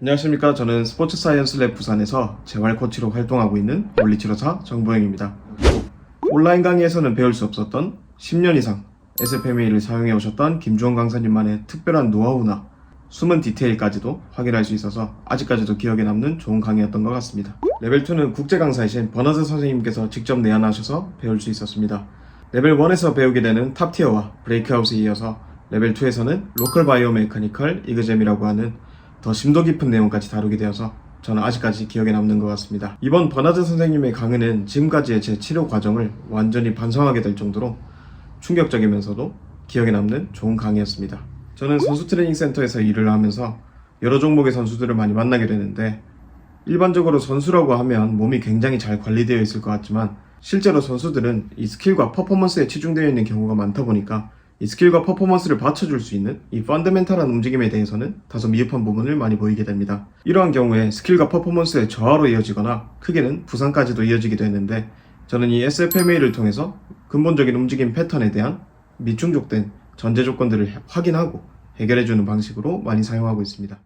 안녕하십니까. 저는 스포츠 사이언스 랩 부산에서 재활 코치로 활동하고 있는 물리치료사 정보영입니다. 온라인 강의에서는 배울 수 없었던 10년 이상 SFMA를 사용해 오셨던 김주원 강사님만의 특별한 노하우나 숨은 디테일까지도 확인할 수 있어서 아직까지도 기억에 남는 좋은 강의였던 것 같습니다. 레벨 2는 국제 강사이신 버너드 선생님께서 직접 내한하셔서 배울 수 있었습니다. 레벨 1에서 배우게 되는 탑티어와 브레이크아웃에 이어서 레벨 2에서는 로컬 바이오 메카니컬 이그잼이라고 하는 더 심도 깊은 내용까지 다루게 되어서 저는 아직까지 기억에 남는 것 같습니다. 이번 버나드 선생님의 강의는 지금까지의 제 치료 과정을 완전히 반성하게 될 정도로 충격적이면서도 기억에 남는 좋은 강의였습니다. 저는 선수 트레이닝 센터에서 일을 하면서 여러 종목의 선수들을 많이 만나게 되는데 일반적으로 선수라고 하면 몸이 굉장히 잘 관리되어 있을 것 같지만 실제로 선수들은 이 스킬과 퍼포먼스에 치중되어 있는 경우가 많다 보니까 이 스킬과 퍼포먼스를 받쳐줄 수 있는 이 펀더멘탈한 움직임에 대해서는 다소 미흡한 부분을 많이 보이게 됩니다. 이러한 경우에 스킬과 퍼포먼스의 저하로 이어지거나 크게는 부상까지도 이어지기도 했는데 저는 이 SFMA를 통해서 근본적인 움직임 패턴에 대한 미충족된 전제 조건들을 확인하고 해결해주는 방식으로 많이 사용하고 있습니다.